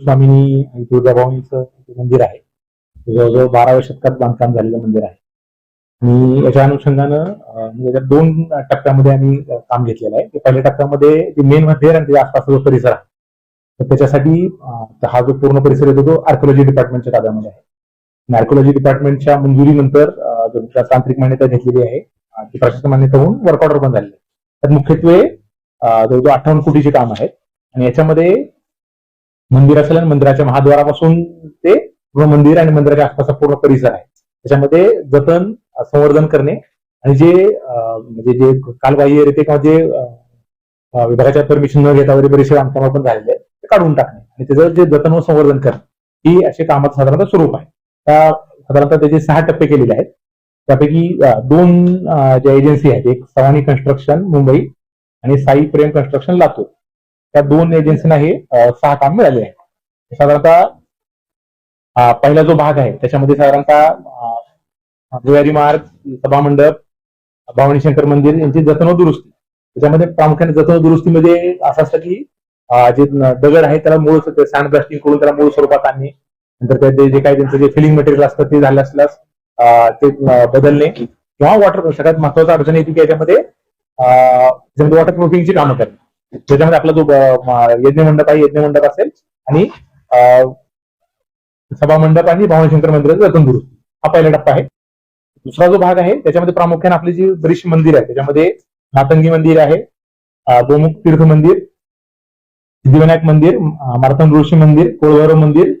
स्वामीनी आणि तुळजाभवानीचं मंदिर आहे. जवळजवळ बाराव्या शतकात बांधकाम झालेलं मंदिर आहे. आणि याच्या अनुषंगानं म्हणजे दोन टप्प्यामध्ये आम्ही काम घेतलेलं आहे. ते पहिल्या टप्प्यामध्ये ते मेन मंदिर आणि त्याच्या आसपासचा जो परिसर आहे तर त्याच्यासाठी हा जो पूर्ण परिसर येतो तो आर्कोलॉजी डिपार्टमेंटच्या ताब्यामध्ये आहे. आर्कोलॉजी डिपार्टमेंटच्या मंजुरीनंतर जो तांत्रिक मान्यता घेतलेली आहे ती प्रशासन मान्यता होऊन वर्क ऑर्डर पण झालेली आहे. त्यात मुख्यत्वे जवळजवळ अठ्ठावन्न कोटीचे काम आहेत. आणि याच्यामध्ये मंदिर असेल आणि मंदिराच्या महाद्वारापासून ते पूर्ण मंदिर आणि मंदिराच्या आसपासचा पूर्ण परिसर आहे. त्याच्यामध्ये जतन संवर्धन करणे आणि जे म्हणजे जे कालबाह्यरित्या किंवा जे विभागाच्या परमिशन न घेता वगैरे बरेचसे बांधकामं पण झालेले आहेत ते काढून टाकणे आणि त्याचं जे जतन व संवर्धन करणे ही असे कामाचं साधारणतः स्वरूप आहे. त्या साधारणतः त्याचे सहा टप्पे केलेले आहेत. त्यापैकी दोन ज्या एजन्सी आहेत एक सवानी कन्स्ट्रक्शन मुंबई आणि साई प्रेम कन्स्ट्रक्शन लातूर. त्या दोन एजन्सीना हे सहा काम मिळाले आहे. साधारणतः पहिला जो भाग आहे त्याच्यामध्ये साधारणतः जुवारी भुयारी मार्ग सभामंडप भवानी शंकर मंदिर यांची जतन व दुरुस्ती. त्याच्यामध्ये प्रामुख्याने जतन दुरुस्तीमध्ये म्हणजे असं असतं की जे दगड आहे त्याला मूळ सँड ब्लास्टिंग करून त्याला मूळ स्वरूपात आणणे. नंतर ते जे काही त्यांचं जे फिलिंग मटेरियल असतं ते झालं असल्यास ते बदलणे किंवा वॉटर सगळ्यात महत्त्वाचा अडचण येते की याच्यामध्ये वॉटर प्रूफिंगची कामं करणे. त्याच्यामध्ये आपला जो यज्ञ मंडप आहे यज्ञ मंडप असेल आणि अं, सभा मंडप आणि भावनशंकर शंकर मंदिराचं जतन हा पहिला टप्पा आहे. दुसरा जो भाग आहे त्याच्यामध्ये प्रामुख्याने आपली जी बरीचशी मंदिर आहे त्याच्यामध्ये नातंगी मंदिर आहे गोमुख तीर्थ मंदिर सिद्धिविनायक मंदिर मारतन ऋषी मंदिर कोळभैरव मंदिर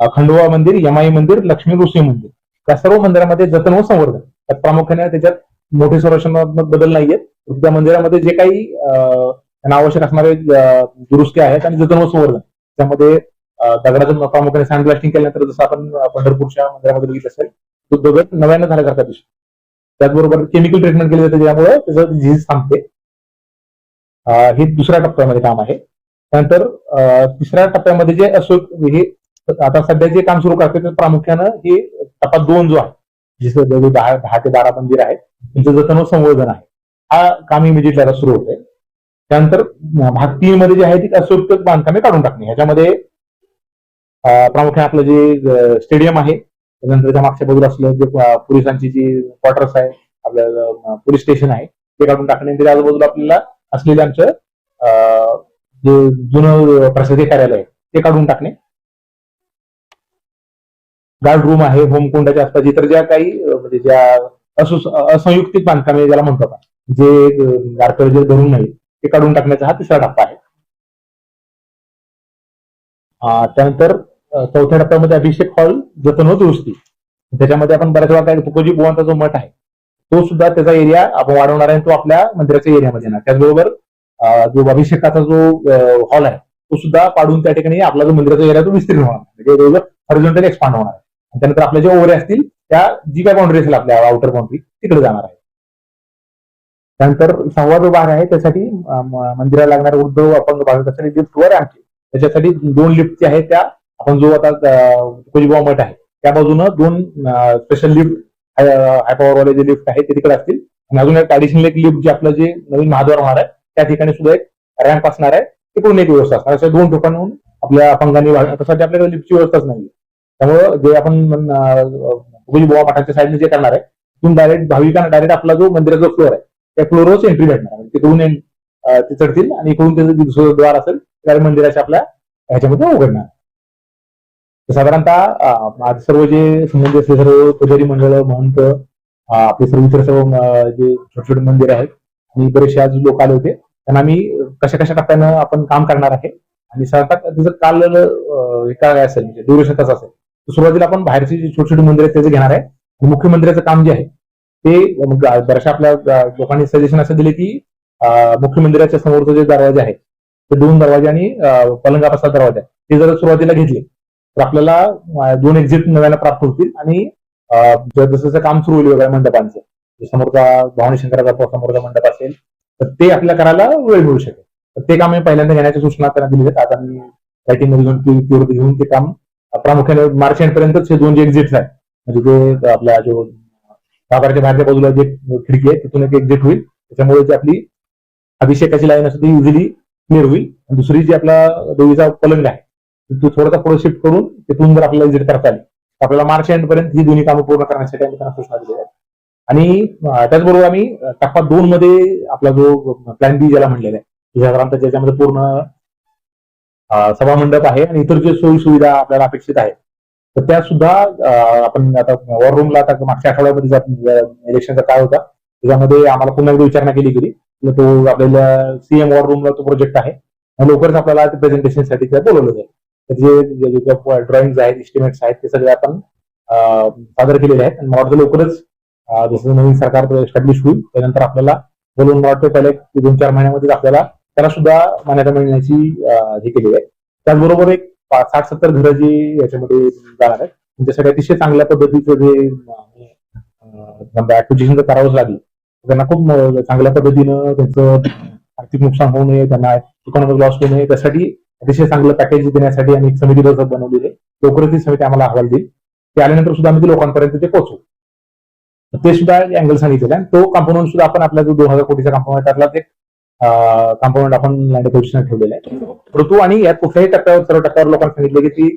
खंडोवा खंडोबा मंदिर यमाई मंदिर लक्ष्मी ऋषी मंदिर. या सर्व मंदिरामध्ये जतन व संवर्धन. त्यात प्रामुख्याने त्याच्यात मोठे संरक्षणात्मक बदल नाहीयेत. त्या मंदिरामध्ये जे काही अं, त्यांना आवश्यक असणारे दुरुस्ती आहेत आणि जतन व संवर्धन. त्यामध्ये दगडाचं प्रामुख्याने सँड ब्लास्टिंग केल्यानंतर जसं आपण पंढरपूरच्या मंदिरामध्ये बघितलं असेल तो दगड नव्यानं झाल्यासारखा दिसतो. त्याचबरोबर केमिकल ट्रीटमेंट केली जाते त्यामुळे त्याचं झीज थांबते. हे दुसऱ्या टप्प्यामध्ये काम आहे. त्यानंतर तिसऱ्या टप्प्यामध्ये जे असो हे आता सध्या जे काम सुरू करते ते प्रामुख्यानं हे टप्पा दोन जो आहे जिथं दहा दहा ते बारा मंदिर आहेत त्यांचं जतन व संवर्धन आहे. हा काम इमिजिएटला सुरू होतोय. त्यानंतर भाग तीन मध्ये जे आहे ती असोपयुक्त बांधकामे काढून टाकणे. ह्याच्यामध्ये प्रामुख्याने आपलं जे स्टेडियम आहे त्यानंतर त्याच्या मागच्या बाजूला असलं जे पोलिसांची जी क्वार्टर्स आहे आपलं पोलीस स्टेशन आहे ते काढून टाकणे. त्याच्या आजूबाजूला आपल्याला असलेले आमचं जे जुनं प्रशासकीय कार्यालय ते काढून टाकणे. गार्ड रूम आहे होम कुंडाच्या आसपास इतर ज्या काही म्हणजे ज्या असु- असंयुक्तिक बांधकामे ज्याला म्हणतो आपण जे गारकरी धरून नाही ते काढून टाकण्याचा हा तिसरा टप्पा आहे. त्यानंतर चौथ्या टप्प्यामध्ये अभिषेक हॉल जतन व दुरुस्ती त्याच्यामध्ये आपण बऱ्याच वेळा काय तुकोजी बुवांचा जो मठ आहे तो सुद्धा त्याचा एरिया आपण वाढवणार आहे तो आपल्या मंदिराच्या एरियामध्ये येणार. त्याचबरोबर जो अभिषेकाचा जो हॉल आहे तो सुद्धा पाडून त्या ठिकाणी आपला जो मंदिराचा एरिया तो विस्तीर्ण होणार म्हणजे हॉरिझॉन्टल एक्सपांड होणार आहे. आणि त्यानंतर आपल्या ज्या ओव्हरे असतील त्या जी काय बाउंड्री असेल आपल्या आउटर बाउंड्री तिकडे जाणार आहे. त्यानंतर संवाद जो आहे त्यासाठी मंदिराला लागणार उद्धव अपंग भाविक त्यासाठी लिफ्ट वर त्याच्यासाठी दोन लिफ्ट जे आहेत त्या आपण जो आता कुजबा मठ आहे त्या बाजूनं दोन स्पेशल लिफ्ट हाय पॉवरवाले जे लिफ्ट आहे ते तिकडे असतील. आणि अजून एक ऍडिशनल एक लिफ्ट जे आपलं जे नवीन महाद्वार होणार आहे त्या ठिकाणी सुद्धा एक रॅम्प असणार आहे. ते पूर्ण एक व्यवस्था असणार अशा दोन ठिकाणून आपल्या अपंगांनी वाढ- त्यासाठी आपल्याकडे लिफ्टची व्यवस्थाच नाही त्यामुळं जे आपण तुकोजीबावा मठाच्या साईडने जे करणार आहे तिथून डायरेक्ट भाविकांना डायरेक्ट आपला जो मंदिराचा फ्लोअर आहे त्या फ्लोरवरच एंट्री भेटणार. म्हणजे तिकडून ते चढतील आणि इकडून त्याचं दुसरं द्वार असेल त्या मंदिराच्या आपल्या ह्याच्यामध्ये उघडणार. तर साधारणतः आज सर्व जे संबंधित असले सर्व पुजारी मंडळ महंत आपले सर्व इतर सर्व जे छोटे छोटे मंदिर आहेत आणि बरेचसे आज लोक आले होते त्यांना आम्ही कशा कशा टप्प्यानं आपण काम करणार आहे आणि साधारणतः त्याचं काल काय असेल म्हणजे ड्युरेशन कसं असेल. तर सुरुवातीला आपण बाहेरचे जे छोटे छोटे मंदिर आहेत त्याचं घेणार आहे. मुख्य मंदिराचं काम जे आहे ते मग बऱ्याचशा आपल्या लोकांनी सजेशन असं दिले की मुख्य मंदिराच्या समोरचे जे दरवाजे आहेत ते दोन दरवाजे आणि अं, पलंगापासचा दरवाजा ते जर सुरुवातीला घेतले तर आपल्याला दोन एक्झिट नव्याने प्राप्त होतील आणि जसं काम सुरू होईल वेगळ्या मंडपांचं समोरचा भवानी शंकराचा समोरचा मंडप असेल तर ते आपल्याला करायला वेळ मिळू शकेल. तर ते काम आम्ही पहिल्यांदा घेण्याच्या सूचना त्यांना दिली आहेत. आता मी रायटिंगमध्ये घेऊन घेऊन ते काम प्रामुख्याने मार्च एंड पर्यंतच हे दोन जे एक्झिट आहेत म्हणजे ते आपला जो गाभाऱ्याच्या बाहेरच्या बाजूला जे खिडकी आहे तिथून एक एक्झिट होईल. त्याच्यामुळे जी आपली अभिषेकाची लाईन असते ती इझिली क्लिअर होईल. आणि दुसरी जी आपला देवीचा पलंग आहे तो थोडासा पुढे शिफ्ट करून तिथून जर आपल्याला एक्झिट करता आली आपल्याला मार्च एंड पर्यंत ही दोन्ही कामं पूर्ण करण्यासाठी आम्ही त्यांना सूचना दिल्या आहेत. आणि त्याचबरोबर आम्ही टप्पा दोन मध्ये आपला जो प्लॅन बी ज्याला म्हणलेला आहे की साधारणतः ज्याच्यामध्ये पूर्ण सभामंडप आहे आणि इतर जे सोयी सुविधा आपल्याला अपेक्षित आहे तर त्या सुद्धा आपण आता वॉर रूमला आता मागच्या आठवड्यामध्ये इलेक्शनचा काय होता. त्याच्यामध्ये आम्हाला पुन्हा एकदा विचारणा केली गेली. तो आपल्याला सीएम वॉर रूमला तो प्रोजेक्ट आहे. लवकरच आपल्याला प्रेझेंटेशनसाठी बोलवलं जाईल. तर जे ड्रॉइंग आहेत इस्टिमेट्स आहेत ते सगळे आपण सादर केलेले आहेत. आणि मला वाटतं लवकरच जसं नवीन सरकार एस्टॅब्लिश होईल त्यानंतर आपल्याला बोलून मला वाटतं पहिले दोन चार महिन्यामध्ये आपल्याला त्याला सुद्धा मान्यता मिळण्याची हे केलेली आहे. त्याचबरोबर एक साठ सत्तर घरं जी याच्यामध्ये जाणार आहेत. त्यांच्यासाठी अतिशय चांगल्या पद्धतीचं जे ऍक्विजिशन करावंच लागलं. त्यांना खूप चांगल्या पद्धतीनं त्यांचं आर्थिक नुकसान होऊ नये त्यांना इकॉनॉमिक लॉस होऊ नये. त्यासाठी अतिशय चांगलं पॅकेज देण्यासाठी आम्ही एक समिती बसत बनवलेली आहे. लवकरच ती समिती आम्हाला अहवाल देईल. ते आल्यानंतर सुद्धा आम्ही ते लोकांपर्यंत ते पोहोचू ते सुद्धा अँगल सांगितलेला आहे तो कंपोनंट सुद्धा आपण आपल्या जो दोन हजार कोटीचा आहे त्यातला एक कंपाऊंड आपण लँड पोझिशन ठेवलेलं आहे. ऋतू आणि यात कुठल्याही टप्प्यावर सर्व टप्प्यावर लोकांना सांगितलं की ती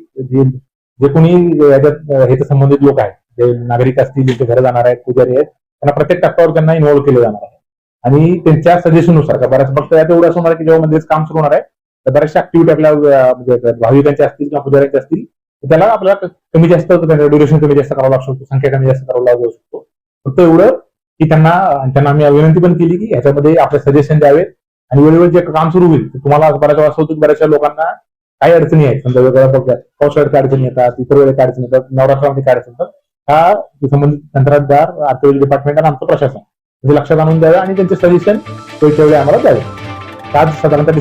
जे कोणी याच्यात ह्याचं ह्याच्या संबंधित लोक आहेत. जे नागरिक असतील ज्यांचे घरं जाणार आहेत पुजारी आहेत त्यांना प्रत्येक टप्प्यावर त्यांना इन्व्हॉल्व्ह केलं जाणार आहे. आणि त्यांच्या सजेशननुसार बऱ्याच फक्त यात एवढं असं होणार की जेव्हा मध्येच काम सुरू होणार आहे तर बऱ्याचशा ऍक्टिव्हिटी आपल्या म्हणजे भाविकांच्या असतील किंवा पुजाऱ्यांच्या असतील तर त्याला आपल्याला कमी जास्त ड्युरेशन कमी जास्त करावं लागू शकतो संख्या कमी जास्त करावं लागू शकतो. फक्त एवढं की त्यांना त्यांना आम्ही विनंती पण केली की ह्याच्यामध्ये आपले सजेशन द्यावेत. आणि वेळोवेळी जे काम सुरू होईल तुम्हाला बऱ्याच वेळा होतो बऱ्याचशा लोकांना काही अडचणी आहेत. समजा वेगळ्या प्रकार पावसाळ्यात अडचणी येतात इतर वेळेत अडचणी येतात नवरात्रामध्ये काय अडचणी येतात. हा संबंधित कंत्राटदार आर्थिक डिपार्टमेंट आणि आमचं प्रशासन. लक्षात आणून द्यावे आणि त्यांचे सजेशन वेळच्या वेळी आम्हाला द्यावे. आज साधारणतः